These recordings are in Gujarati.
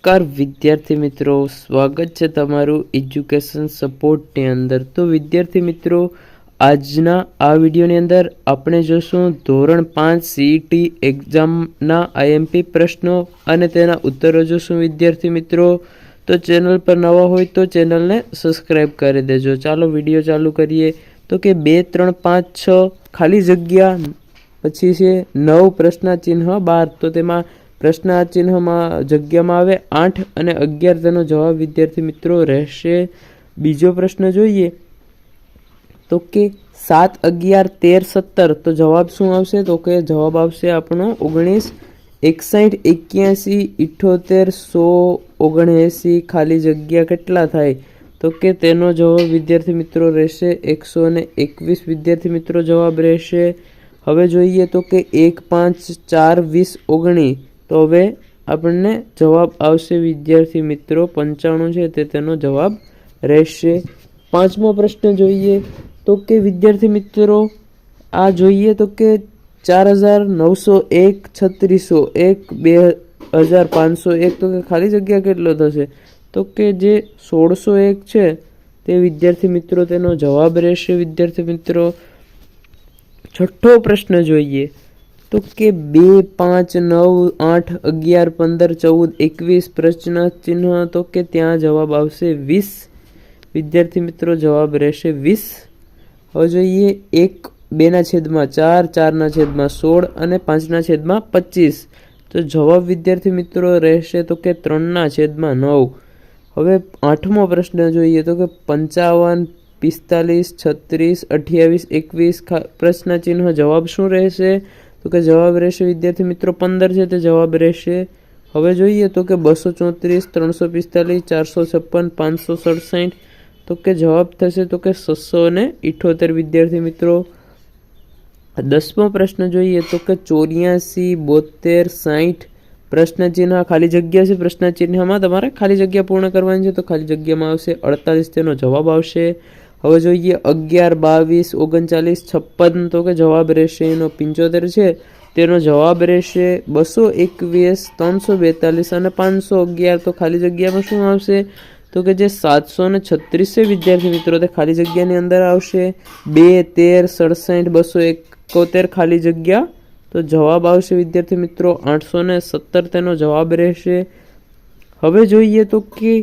નમસ્કાર વિદ્યાર્થી મિત્રો, સ્વાગત છે તમારું એજ્યુકેશન સપોર્ટની અંદર. તો વિદ્યાર્થી મિત્રો, આજના આ વિડીયોની અંદર આપણે જોશું ધોરણ પાંચ સીઈટી એક્ઝામના આઈએમપી પ્રશ્નો અને તેના ઉત્તરો જોશું વિદ્યાર્થી મિત્રો. તો ચેનલ પર નવા હોય તો ચેનલને સબસ્ક્રાઈબ કરી દેજો. ચાલો વીડિયો ચાલુ કરીએ. તો કે બે, ત્રણ, પાંચ, છ, ખાલી જગ્યા, પછી છે નવ પ્રશ્નાચિહ્ન, બાર. તો તેમાં પ્રશ્નાચિહ્નમાં જગ્યામાં આવે આઠ અને અગિયાર તેનો જવાબ વિદ્યાર્થી મિત્રો રહેશે બીજો પ્રશ્ન જોઈએ. તો કે સાત, અગિયાર, તેર, સત્તર, તો જવાબ શું આવશે? તો કે જવાબ આવશે આપણો ઓગણીસ, એકસાઠ, એક્યાસી ઇઠ્ઠોતેર સો ઓગણએંસી, ખાલી જગ્યા કેટલા થાય? તો કે તેનો જવાબ વિદ્યાર્થી મિત્રો રહેશે એકસો ને એકવીસ. વિદ્યાર્થી મિત્રો જવાબ રહેશે. હવે જોઈએ તો કે એક, પાંચ, ચાર, વીસ, ઓગણીસ તો હવે આપણને જવાબ આવશે, વિદ્યાર્થી મિત્રો, પંચાણું છે તે તેનો જવાબ રહેશે. પાંચમો પ્રશ્ન જોઈએ તો કે, વિદ્યાર્થી મિત્રો, આ જોઈએ તો કે ચાર હજાર નવસો એક, છત્રીસો એક, બે હજાર પાંચસો એક, તો કે ખાલી જગ્યા કેટલો થશે? તો કે જે સોળસો એક છે તે વિદ્યાર્થી મિત્રો, તેનો જવાબ રહેશે. વિદ્યાર્થી મિત્રો, છઠ્ઠો પ્રશ્ન જોઈએ તો કે બે, પાંચ, નવ, આઠ, અગિયાર, પંદર, ચૌદ, એકવીસ પ્રશ્ન ચિહ્ન તો કે ત્યાં જવાબ આવશે વીસ. વિદ્યાર્થી મિત્રો, જવાબ રહેશે વીસ. હવે જોઈએ એક, બેના છેદમાં ચાર, ચારના છેદમાં સોળ અને પાંચના છેદમાં પચીસ. તો જવાબ વિદ્યાર્થી મિત્રો રહેશે તો કે ત્રણના છેદમાં નવ. હવે આઠમો પ્રશ્ન જોઈએ તો કે પંચાવન, પિસ્તાલીસ, છત્રીસ, અઠ્યાવીસ, એકવીસ પ્રશ્ન ચિહ્ન જવાબ શું રહેશે? તો કે જવાબ રહેશે, વિદ્યાર્થી મિત્રો, પંદર છે, તે જવાબ રહેશે. હવે જોઈએ તો કે બસો ચોત્રીસ, ત્રણસો પિસ્તાલીસ, ચારસો છપ્પન, પાંચસો સડસઠ. તો કે જવાબ થશે તો કે છસો ને ઇઠોતેર, વિદ્યાર્થી મિત્રો. દસમો પ્રશ્ન જોઈએ તો કે ચોર્યાસી બોતેર સાઠ પ્રશ્નચિહ્ન ખાલી જગ્યા છે, પ્રશ્નચિહ્નમાં તમારે ખાલી જગ્યા પૂર્ણ કરવાની છે, તો ખાલી જગ્યામાં આવશે, અડતાલીસ તેનો જવાબ આવશે. હવે જોઈએ અગિયાર, બાવીસ, ઓગણચાલીસ, છપ્પન તો કે જવાબ રહેશે એનો પંચોતેર છે. તેનો જવાબ રહેશે બસો એકવીસ, ત્રણસો બેતાલીસ અને પાંચસો અગિયાર. તો ખાલી જગ્યામાં શું આવશે? તો કે જે સાતસો ને છત્રીસે વિદ્યાર્થી મિત્રો તે ખાલી જગ્યાની અંદર આવશે. બે, તેર, સડસઠ, બસો એકોતેર ખાલી જગ્યા. તો જવાબ આવશે વિદ્યાર્થી મિત્રો આઠસો ને સત્તર તેનો જવાબ રહેશે. હવે જોઈએ તો કે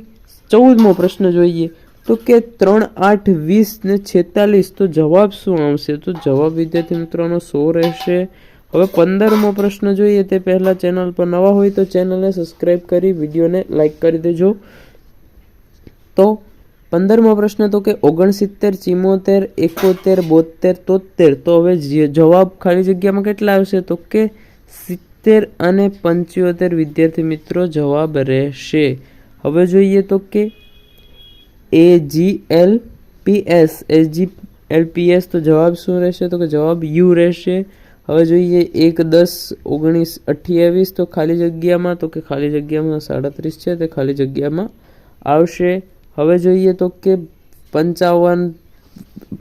ચૌદમો પ્રશ્ન જોઈએ. તો કે ત્રણ આઠ વીસ ને છેતાલીસ તો જવાબ શું આવશે? તો જવાબ, વિદ્યાર્થી મિત્રોનો સો રહેશે. હવે પંદરમો પ્રશ્ન જોઈએ તે પહેલાં ચેનલ પર નવા હોય તો ચેનલને સબસ્ક્રાઈબ કરી, વિડીયોને લાઇક કરી દેજો. તો પંદરમો પ્રશ્ન તો કે ઓગણસિત્તેર, ચિમોતેર, એકોતેર બોતેર તોતેર તો હવે જવાબ ખાલી જગ્યામાં કેટલા આવશે? તો કે સિત્તેર અને પંચોતેર. વિદ્યાર્થી મિત્રો, જવાબ રહેશે. હવે જોઈએ તો કે A G L P S S G L P S તો જવાબ શું રહેશે? તો કે જવાબ યુ રહેશે. હવે જોઈએ એક દસ ઓગણીસ અઠ્યાવીસ તો ખાલી જગ્યામાં, તો કે ખાલી જગ્યામાં સાડત્રીસ છે, તે ખાલી જગ્યામાં આવશે. હવે જોઈએ તો કે પંચાવન,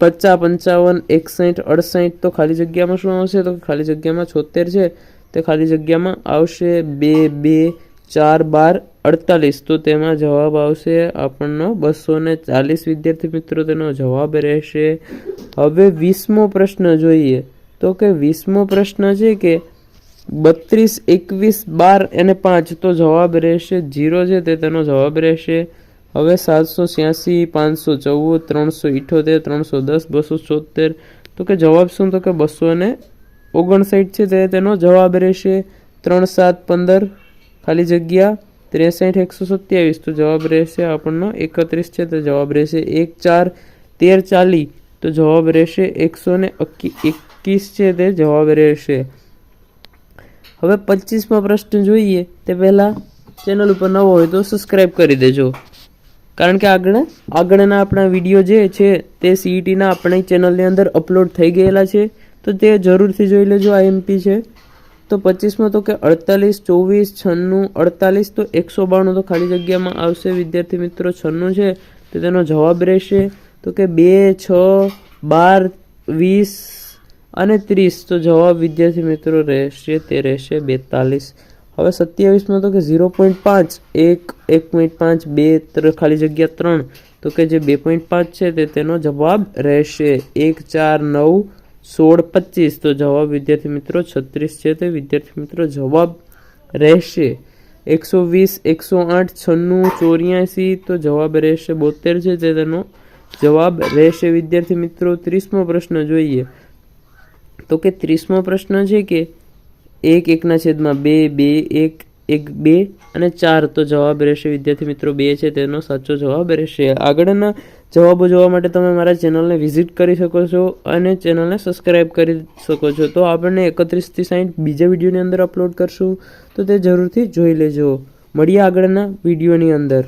પચાસ, પંચાવન, એકસઠ, અડસઠ તો ખાલી જગ્યામાં શું આવશે? તો ખાલી જગ્યામાં છોતેર છે, તે ખાલી જગ્યામાં આવશે. બે બે ચાર બાર અડતાલીસ. તો તેમાં જવાબ આવશે આપણનો બસો ને ચાલીસ વિદ્યાર્થી મિત્રો, તેનો જવાબ રહેશે હવે વીસમો પ્રશ્ન જોઈએ. તો કે વીસમો પ્રશ્ન છે કે બત્રીસ, એકવીસ, બાર અને પાંચ, તો જવાબ રહેશે જીરો છે તે તેનો જવાબ રહેશે. હવે સાતસો છ્યાસી, પાંચસો ચૌદ, ત્રણસો ઇઠોતેર, ત્રણસો દસ, બસો છોતેર. તો કે જવાબ શું? તો કે બસો ને ઓગણસાઠ છે તે તેનો જવાબ રહેશે. ત્રણ સાત પંદર ખાલી જગ્યા ત્રેસઠ, એકસો સત્યાવીસ. તો જવાબ રહેશે આપણનો એકત્રીસ છે, તો જવાબ રહેશે એક ચાર, તેર ચાલી તો જવાબ રહેશે એકસો ને એકવીસ છે તે જવાબ રહેશે. હવે પચીસમાં પ્રશ્ન જોઈએ. તે પહેલાં ચેનલ ઉપર નવો હોય તો સબસ્ક્રાઈબ કરી દેજો. કારણ કે આગળ, આગળના આપણા વીડિયો જે છે તે સીઈટીના આપણી ચેનલની અંદર અપલોડ થઈ ગયેલા છે. તો તે જરૂરથી જોઈ લેજો, આ એમપી છે. તો પચીસમાં તો કે અડતાલીસ, ચોવીસ, છન્નું, અડતાલીસ તો એકસો બાણું તો ખાલી જગ્યામાં આવશે. વિદ્યાર્થી મિત્રો, છન્નું છે તો તેનો જવાબ રહેશે તો કે બે, છ, બાર, વીસ અને ત્રીસ તો જવાબ વિદ્યાર્થી મિત્રો રહેશે, તે રહેશે બેતાલીસ. હવે સત્યાવીસમાં તો કે ઝીરો પોઈન્ટ પાંચ, એક એક પોઈન્ટ પાંચ, બે ખાલી જગ્યા ત્રણ. તો કે જે બે પોઈન્ટ પાંચ છે તે તેનો જવાબ રહેશે. એક, ચાર, નવ સોળ પચીસ તો જવાબ વિદ્યાર્થી મિત્રો છત્રીસ છે તે વિદ્યાર્થી મિત્રો જવાબ રહેશે એકસો વીસ, એકસો આઠ, છન્નું, ચોર્યાસી તો જવાબ રહેશે બોતેર છે તે તેનો જવાબ રહેશે વિદ્યાર્થી મિત્રો ત્રીસમો પ્રશ્ન જોઈએ. તો કે ત્રીસમો પ્રશ્ન છે કે એક એકના છેદમાં બે બે, એક એક, બે અને ચાર તો જવાબ રહેશે. વિદ્યાર્થી મિત્રો, બે છે, તેનો સાચો જવાબ રહેશે. આગળના જવાબો જોવા માટે તમે મારા ચેનલને વિઝિટ કરી શકો છો અને ચેનલને સબસ્ક્રાઇબ કરી શકો છો. તો આપણને એકત્રીસથી સાઠ બીજા વિડીયોની અંદર અપલોડ કરશું, તો તે જરૂરથી જોઈ લેજો. મળીએ આગળના વિડીયોની અંદર.